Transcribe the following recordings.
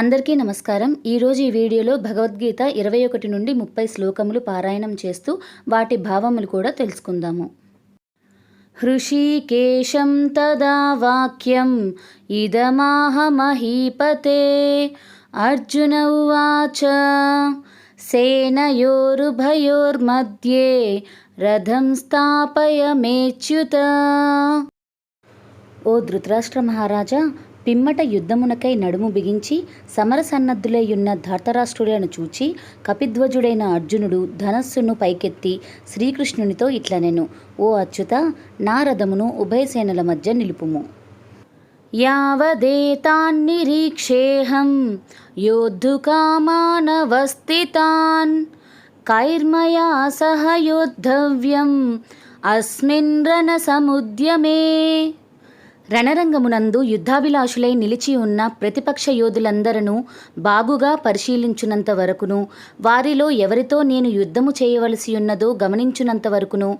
అందరికీ నమస్కారం. ఈరోజు ఈ వీడియోలో భగవద్గీత ఇరవై ఒకటి నుండి ముప్పై శ్లోకములు పారాయణం చేస్తూ వాటి భావములు కూడా తెలుసుకుందాము. హృషికేశం తదా వాక్యం ఇదమాహ మహీపతే. అర్జున ఉవాచ సేనయోరుభయోర్మధ్యే రథం స్థాపయమేచ్యుత. ఓ ధృతరాష్ట్ర మహారాజా పిమ్మట యుద్ధమునకై నడుము బిగించి సమరసన్నద్ధులైయున్న ధర్తరాష్ట్రులను చూచి కపిధ్వజుడైన అర్జునుడు ధనస్సును పైకెత్తి శ్రీకృష్ణునితో ఇట్లనెను ఓ అచ్యుత నా రథమును ఉభయసేనల మధ్య నిలుపుము. యావదేతాన్నిరీక్షేహం యోద్ధుకామానవస్థితాన్ కైర్మయా సహ యోద్ధవ్యం అస్మిన్ రణసముద్యమే రణరంగమునందు యుద్ధాభిలాషులై నిలిచి ఉన్న ప్రతిపక్ష యోధులందరను బాగుగా పరిశీలించునంత వరకును వారిలో ఎవరితో నేను యుద్ధము చేయవలసి ఉన్నదో గమనించునంత వరకును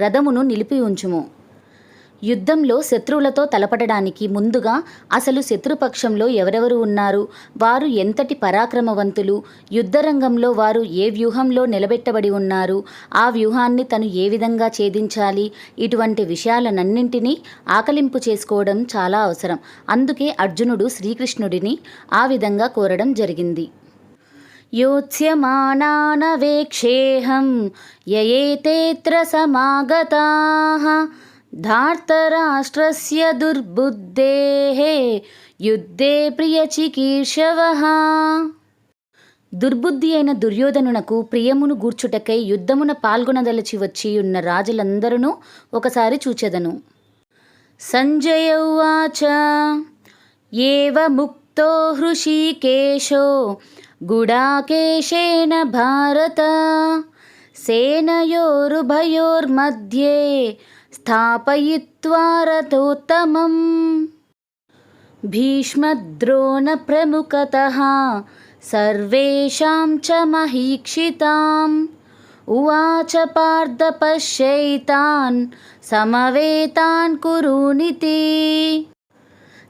రథమును నిలిపి ఉంచుము యుద్ధంలో శత్రువులతో తలపడడానికి ముందుగా అసలు శత్రుపక్షంలో ఎవరెవరు ఉన్నారు వారు ఎంతటి పరాక్రమవంతులు యుద్ధరంగంలో వారు ఏ వ్యూహంలో నిలబెట్టబడి ఉన్నారు ఆ వ్యూహాన్ని తను ఏ విధంగా ఛేదించాలి ఇటువంటి విషయాలనన్నింటినీ ఆకలింపు చేసుకోవడం చాలా అవసరం అందుకే అర్జునుడు శ్రీకృష్ణుడిని ఆ విధంగా కోరడం జరిగింది योत्स्यमानानवेक्षेऽहं ययेतेऽत्र समागताः धार्तराष्ट्रस्य दुर्बुद्धेः యుద్ధే ప్రియ చికీర్షవ. దుర్బుద్ధి అయిన దుర్యోధనునకు ప్రియమును గూర్చుటకై యుద్ధమున పాల్గొనదలచి వచ్చి ఉన్న రాజులందరూ ఒకసారి చూచెదను. సంజయ ఉచ ఏవ ముక్తో హృషికేశో గుడాకేశేన భారత సేనయోరుభయోర్మధ్యే స్థాపయిత్వా రథోత్తమం భీష్మద్రోణప్రముఖతः సర్వేషాం చ మహీక్షితాం ఉవాచ పార్థ పశ్యైతాన్ సమవేతాన్ కురునితి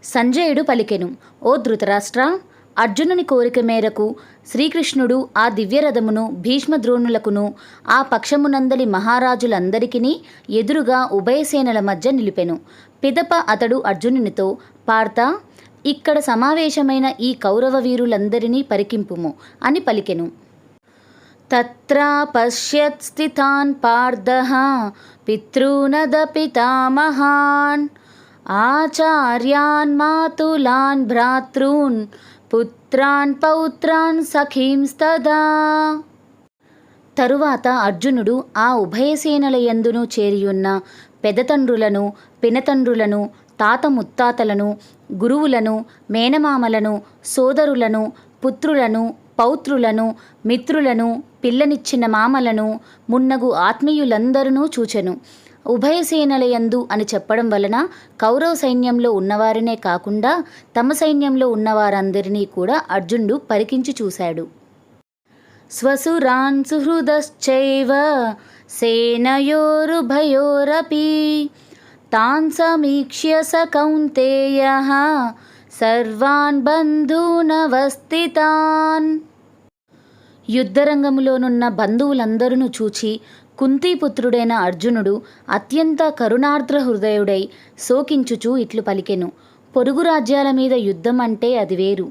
సంజయుడు పలికెను ఓ ధృతరాష్ట్ర అర్జునుని కోరిక మేరకు శ్రీకృష్ణుడు ఆ దివ్యరథమును భీష్మద్రోణులకును ఆ పక్షమునందలి మహారాజులందరికీ ఎదురుగా ఉభయసేనల మధ్య నిలిపెను. పిదప అతడు అర్జునునితో పార్త ఇక్కడ సమావేశమైన ఈ కౌరవ వీరులందరినీ పరికింపుము అని పలికెను. తత్రా పశ్యత్ స్థితాన్ పితామహాన్ ఆచార్యాన్ మాతులాన్ భ్రాతॄన్ పుత్రాన్ పౌత్రాన్ సఖీంస్తదా తరువాత అర్జునుడు ఆ ఉభయసేనల యందును చేరియున్న పెదతండ్రులను పినతండ్రులను తాత ముత్తాతలను గురువులను మేనమామలను సోదరులను పుత్రులను పౌత్రులను మిత్రులను పిల్లనిచ్చిన మామలను మున్నగు ఆత్మీయులందరూ చూచెను. ఉభయసేనలయందు అని చెప్పడం వలన కౌరవ సైన్యంలో ఉన్నవారినే కాకుండా తమ సైన్యంలో ఉన్నవారందరినీ కూడా అర్జునుడు పరికించి చూశాడు. స్వసురాన్ సుహృదశ్చైవ సేనయోరుభయోరపి తాన్ సమీక్ష్య స కౌంతేయ సర్వాన్ బంధూనవస్థితాన్ యుద్ధరంగములోనున్న బంధువులందరూ చూచి కుంతీపుత్రుడైన అర్జునుడు అత్యంత కరుణార్ద్ర హృదయుడై శోకించుచూ ఇట్లు పలికెను. పొరుగు రాజ్యాల మీద యుద్ధం అంటే అది వేరు.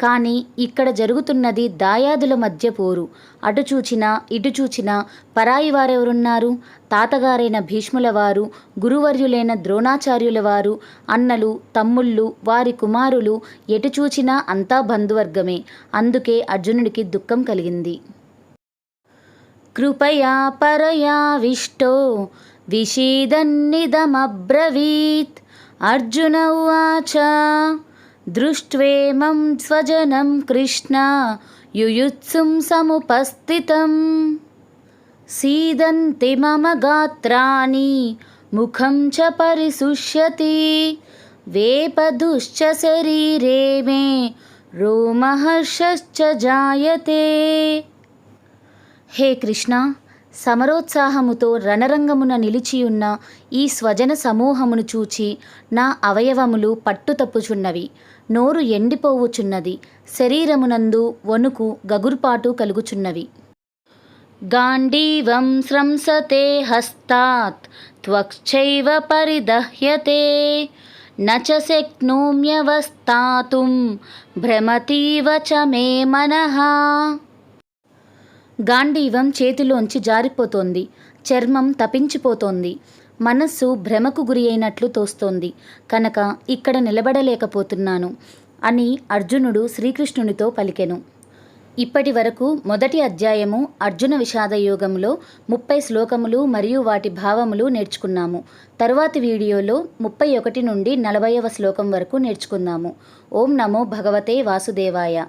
కానీ ఇక్కడ జరుగుతున్నది దాయాదుల మధ్య పోరు. అటు చూచినా ఇటు చూచినా పరాయి వారెవరున్నారు? తాతగారైన భీష్ముల వారు గురువర్యులైన ద్రోణాచార్యుల వారు అన్నలు తమ్ముళ్ళు వారి కుమారులు ఎటు చూచినా అంతా బంధువర్గమే. అందుకే అర్జునుడికి దుఃఖం కలిగింది. కృపయా పరయావిష్టో విషీదన్నిదమబ్రవీత్. అర్జున ఉచ దృష్ట్వేమం స్వజనం కృష్ణ యుయుత్సుం సముపస్థితం. సీదంతి మమ గాత్రాణి ముఖం చ పరిశుష్యతి. వేపదుశ్చ శరీరే మే రోమహర్షశ్చ జాయతే. హే కృష్ణ సమరోత్సాహముతో రణరంగమున నిలిచియున్న ఈ స్వజన సమూహమును చూచి నా అవయవములు పట్టుతప్పుచున్నవి. నోరు ఎండిపోవుచున్నది. శరీరమునందు వణుకు గగుర్పాటు కలుగుచున్నవి. గాంధీవం స్రంసతే హస్తాత్ త్వక్షైవ పరిదహ్యతే. నచ శక్నోమ్యవస్థాతుం భ్రమతీవ చ మే మనః. గాంధీవం చేతిలోంచి జారిపోతోంది. చర్మం తపించిపోతోంది. మనస్సు భ్రమకు గురి అయినట్లు తోస్తోంది. కనుక ఇక్కడ నిలబడలేకపోతున్నాను అని అర్జునుడు శ్రీకృష్ణునితో పలికెను. ఇప్పటి వరకు మొదటి అధ్యాయము అర్జున విషాద యోగంలో ముప్పై శ్లోకములు మరియు వాటి భావములు నేర్చుకున్నాము. తరువాతి వీడియోలో ముప్పై ఒకటి నుండి నలభైవ శ్లోకం వరకు నేర్చుకుందాము ఓం నమో భగవతే వాసుదేవాయ.